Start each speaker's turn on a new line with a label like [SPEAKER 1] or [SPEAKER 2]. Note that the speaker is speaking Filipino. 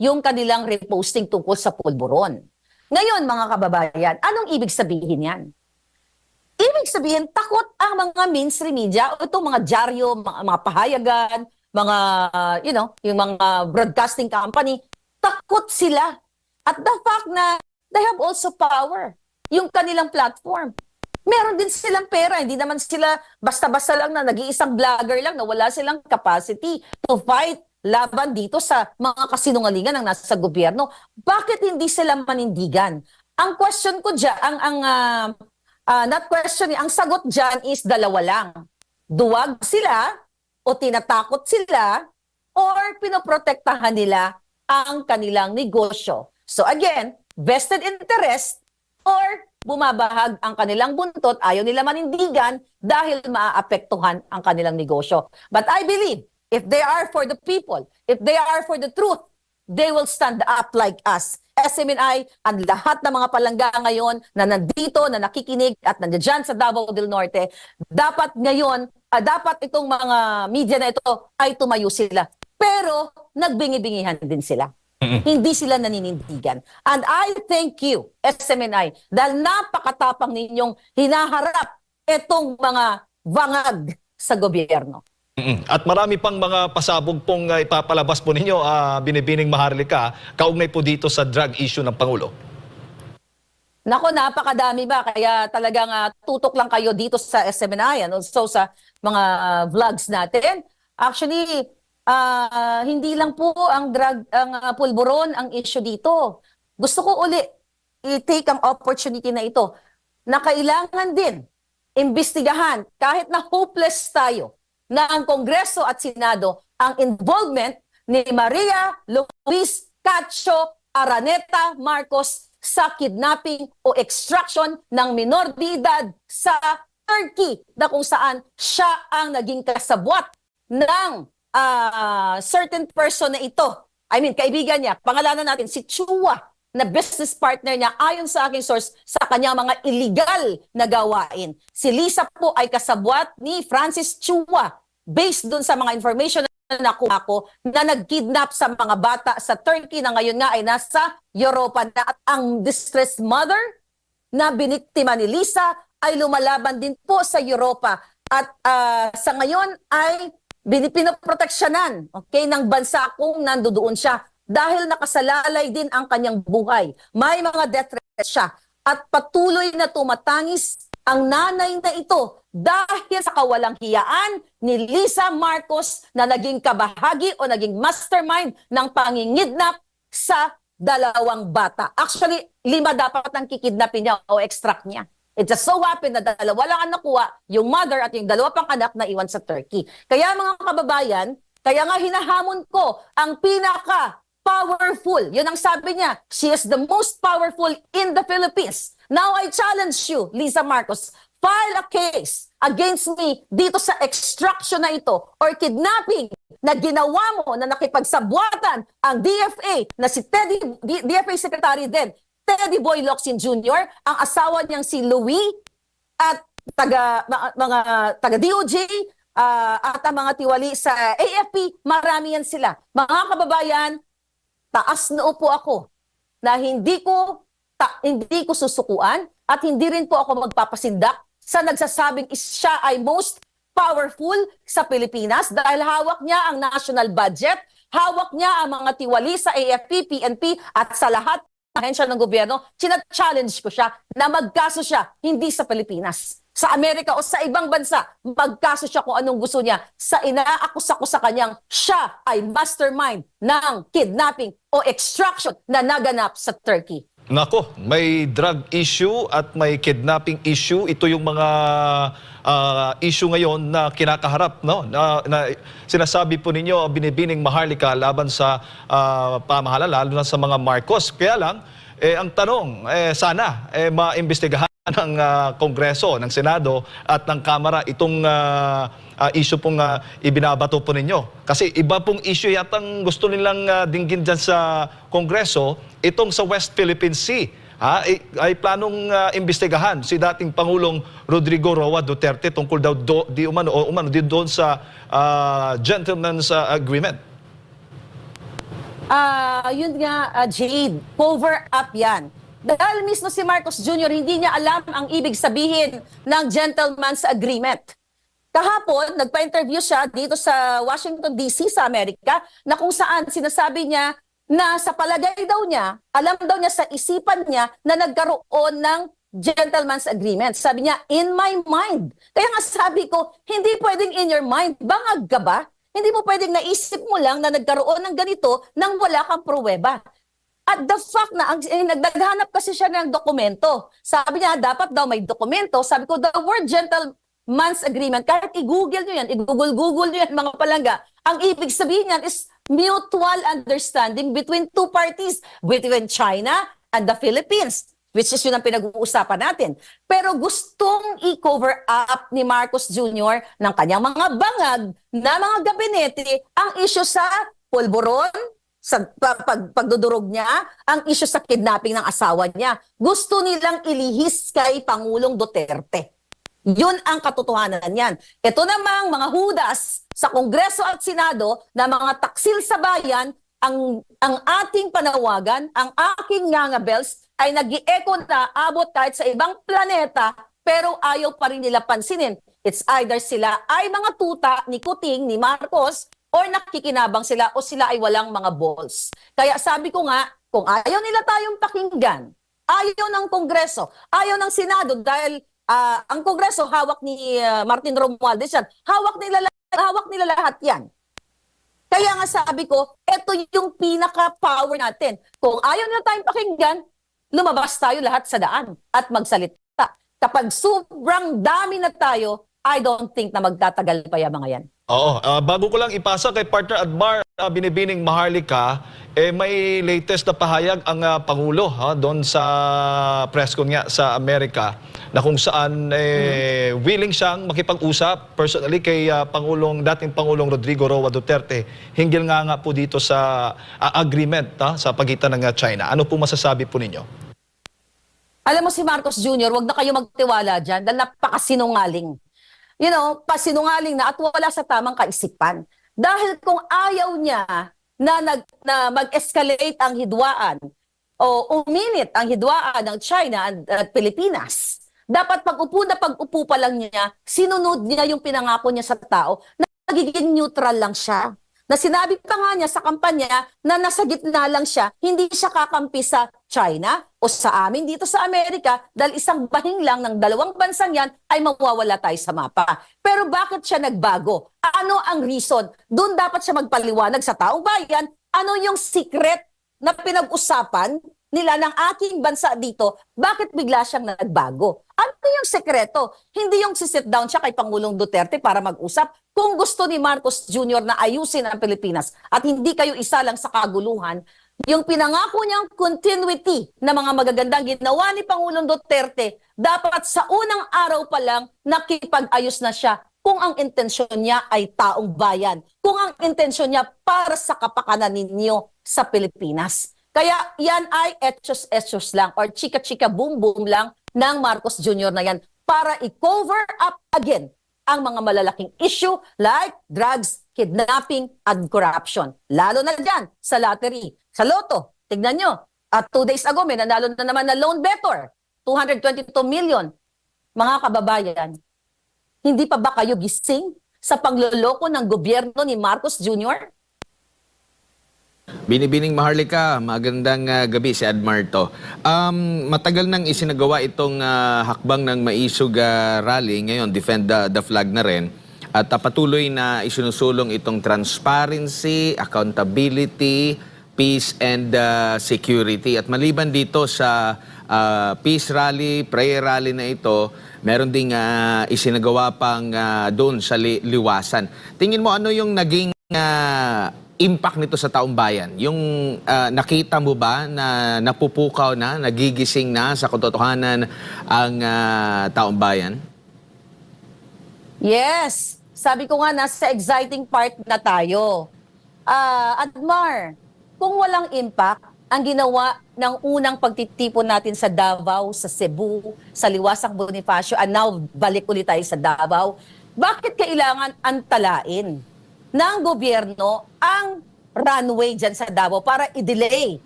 [SPEAKER 1] yung kanilang reposting tungkol sa pulburon. Ngayon, mga kababayan, anong ibig sabihin yan? Ibig sabihin, takot ang mga mainstream media o itong mga dyaryo, mga, mga pahayagan, mga, uh, you know, yung mga broadcasting company, takot sila. At the fact na they have also power, yung kanilang platform. Meron din silang pera, hindi naman sila basta-basta lang na nag-iisang vlogger lang na wala silang capacity to fight laban dito sa mga kasinungalingan ng nasa gobyerno. Bakit hindi sila manindigan? Ang question ko dyan, ang, ang uh, uh, not question, ang sagot dyan is dalawa lang. Duwag sila o tinatakot sila or pinoprotektahan nila ang kanilang negosyo. So again, vested interest or bumabahag ang kanilang buntot, ayaw nila manindigan dahil maaapektuhan ang kanilang negosyo. But I believe, if they are for the people, if they are for the truth, they will stand up like us. SMNI, ang lahat ng mga palangga ngayon na nandito, na nakikinig at nandiyan sa Davao del Norte, dapat ngayon, ah, dapat itong mga media na ito ay tumayo sila. Pero nagbingi-bingihan din sila. Hindi sila naninindigan. And I thank you, SMNI, dahil napakatapang ninyong hinaharap itong mga vangag sa gobyerno.
[SPEAKER 2] At marami pang mga pasabog pong uh, ipapalabas po ninyo, ah, binibining Maharlika, kaugnay po dito sa drug issue ng Pangulo.
[SPEAKER 1] Nako, napakadami ba? Kaya talagang ah, tutok lang kayo dito sa SMNI and also sa mga ah, vlogs natin. Actually, ah, hindi lang po ang drug, ang ah, pulburon ang issue dito. Gusto ko uli i-take ang opportunity na ito na kailangan din imbestigahan kahit na hopeless tayo na ang Kongreso at Senado ang involvement ni Maria Luis Cacho Araneta Marcos sa kidnapping o extraction ng minor de edad sa Turkey na kung saan siya ang naging kasabwat ng ah, certain person na ito. I mean, kaibigan niya, pangalanan natin si Chua na business partner niya ayon sa aking source sa kanyang mga illegal na gawain. Si Lisa po ay kasabwat ni Francis Chua based dun sa mga information na nakuha ko na nag-kidnap sa mga bata sa Turkey na ngayon nga ay nasa Europa na. At ang distressed mother na biniktima ni Lisa ay lumalaban din po sa Europa. At ah, sa ngayon ay binipinoproteksyonan okay, ng bansa kung nandoon siya dahil nakasalalay din ang kanyang buhay. May mga death threats siya at patuloy na tumatangis ang nanay na ito dahil sa kawalang hiyaan ni Lisa Marcos na naging kabahagi o naging mastermind ng pangingidnap sa dalawang bata. Actually, lima dapat ang kikidnapin niya o extract niya. It just so happened na dalawa lang ang nakuha, yung mother at yung dalawa pang anak na iwan sa Turkey. Kaya mga kababayan, kaya nga hinahamon ko ang pinaka powerful. Yun ang sabi niya. She is the most powerful in the Philippines. Now I challenge you, Lisa Marcos, file a case against me dito sa extraction na ito or kidnapping na ginawa mo na nakipagsabwatan ang DFA na si Teddy, DFA Secretary din, Teddy Boy Locsin Jr., ang asawa niyang si Louis at taga mga, mga taga DOJ ah, at ang mga tiwali sa AFP, marami yan sila. Mga kababayan, taas noo po ako na hindi ko ta- hindi ko susukuan at hindi rin po ako magpapasindak sa nagsasabing siya ay most powerful sa Pilipinas dahil hawak niya ang national budget, hawak niya ang mga tiwali sa AFP, PNP at sa lahat ng ahensya ng gobyerno, china-challenge ko siya na magkaso siya hindi sa Pilipinas. Sa Amerika o sa ibang bansa, magkaso siya kung anong gusto niya sa inaakusa ko sa kanyang siya ay mastermind ng kidnapping o extraction na naganap sa Turkey.
[SPEAKER 2] Nako, may drug issue at may kidnapping issue. Ito yung mga ah, issue ngayon na kinakaharap, no? Na, na sinasabi po ninyo binibining Maharlika laban sa ah, pamahalaan lalo na sa mga Marcos. Kaya lang eh ang tanong eh sana eh maimbestigahan ng ah, Kongreso, ng Senado at ng Kamara itong ah, ah, issue pong ah, ibinabato po ninyo. Kasi iba pong issue yatang gusto nilang ah, dinggin dyan sa Kongreso, itong sa West Philippine Sea. Ha, ay, ay planong ah, imbestigahan si dating Pangulong Rodrigo Roa Duterte tungkol daw do, di umano, o umano din doon sa ah, gentleman's ah, agreement.
[SPEAKER 1] Ah, yun nga, ah, Jade, cover up yan. Dahil mismo si Marcos Jr., hindi niya alam ang ibig sabihin ng gentleman's agreement. Kahapon, nagpa-interview siya dito sa Washington DC sa Amerika na kung saan sinasabi niya na sa palagay daw niya, alam daw niya sa isipan niya na nagkaroon ng gentleman's agreement. Sabi niya, in my mind. Kaya nga sabi ko, hindi pwedeng in your mind. Bangag ka ba? Hindi mo pwedeng naisip mo lang na nagkaroon ng ganito nang wala kang pruweba. At the fact na ang, eh, nagdaghanap kasi siya ng dokumento. Sabi niya, dapat daw may dokumento. Sabi ko, the word gentleman's agreement, kahit i-google nyo yan, i-google-google nyo yan mga palangga, ang ibig sabihin yan is mutual understanding between two parties, between China and the Philippines, which is yun ang pinag-uusapan natin. Pero gustong i-cover up ni Marcos Jr. ng kanyang mga bangag na mga gabinete ang issue sa pulburon, sa pa- pag, pagdudurog niya, ang issue sa kidnapping ng asawa niya. Gusto nilang ilihis kay Pangulong Duterte. Yun ang katotohanan niyan. Ito namang mga hudas sa Kongreso at Senado na mga taksil sa bayan, ang, ang ating panawagan, ang aking nga bells ay nag echo na abot kahit sa ibang planeta pero ayaw pa rin nila pansinin. It's either sila ay mga tuta ni Kuting, ni Marcos, or nakikinabang sila o sila ay walang mga balls. Kaya sabi ko nga, kung ayaw nila tayong pakinggan, ayaw ng Kongreso, ayaw ng Senado dahil ah, ang Kongreso hawak ni ah, Martin Romualdez yan, hawak nila, hawak nila lahat yan. Kaya nga sabi ko, ito yung pinaka-power natin. Kung ayaw nila tayong pakinggan, lumabas tayo lahat sa daan at magsalita. Kapag sobrang dami na tayo, I don't think na magtatagal pa yung mga yan.
[SPEAKER 2] Oo, ah, bago ko lang ipasa kay partner Admar uh, Binibining Maharlika, eh may latest na pahayag ang ah, Pangulo ha, doon sa press con nga sa Amerika na kung saan eh, willing siyang makipag-usap personally kay ah, Pangulong, dating Pangulong Rodrigo Roa Duterte hinggil nga nga po dito sa ah, agreement ha, sa pagitan ng ah, China. Ano po masasabi po ninyo?
[SPEAKER 1] Alam mo si Marcos Jr., wag na kayo magtiwala dyan dahil napakasinungaling. You know, pasinungaling na at wala sa tamang kaisipan. Dahil kung ayaw niya na, nag, na mag-escalate ang hidwaan o uminit ang hidwaan ng China at, at Pilipinas, dapat pag-upo na pag-upo pa lang niya, sinunod niya yung pinangako niya sa tao na nagiging neutral lang siya. Na sinabi pa nga niya sa kampanya na nasa gitna lang siya, hindi siya kakampi sa China o sa amin dito sa Amerika dahil isang bahing lang ng dalawang bansang yan ay mawawala tayo sa mapa. Pero bakit siya nagbago? Ano ang reason? Doon dapat siya magpaliwanag sa taong bayan. Ano yung secret na pinag-usapan nila ng aking bansa dito, bakit bigla siyang nagbago? Ano yung sekreto? Hindi yung si-sit down siya kay Pangulong Duterte para mag-usap. Kung gusto ni Marcos Jr. na ayusin ang Pilipinas at hindi kayo isa lang sa kaguluhan, yung pinangako niyang continuity na mga magagandang ginawa ni Pangulong Duterte, dapat sa unang araw pa lang nakipag-ayos na siya kung ang intensyon niya ay taong bayan, kung ang intensyon niya para sa kapakanan ninyo sa Pilipinas. Kaya yan ay etchos-etchos lang or chika-chika boom-boom lang ng Marcos Jr. na yan para i-cover up again ang mga malalaking issue like drugs, kidnapping, and corruption. Lalo na dyan sa lottery, sa loto. Tignan nyo, at two days ago may nanalo na naman na loan better, 222 million. Mga kababayan, hindi pa ba kayo gising sa pagloloko ng gobyerno ni Marcos Jr.?
[SPEAKER 3] Binibining Maharlika, magandang ah, gabi si Admarto. Um, matagal nang isinagawa itong ah, hakbang ng Maisog ah, Rally, ngayon Defend the, the Flag na rin. At ah, patuloy na isinusulong itong transparency, accountability, peace and ah, security. At maliban dito sa ah, peace rally, prayer rally na ito, meron ding ah, isinagawa pang ah, doon sa li- liwasan. Tingin mo ano yung naging ah, impact nito sa taong bayan? Yung ah, nakita mo ba na napupukaw na, nagigising na sa katotohanan ang ah, taong bayan?
[SPEAKER 1] Yes. Sabi ko nga, nasa exciting part na tayo. Ah, Admar, kung walang impact, ang ginawa ng unang pagtitipon natin sa Davao, sa Cebu, sa Liwasang Bonifacio, and now balik ulit tayo sa Davao, bakit kailangan antalain ng gobyerno ang runway dyan sa Davao para i-delay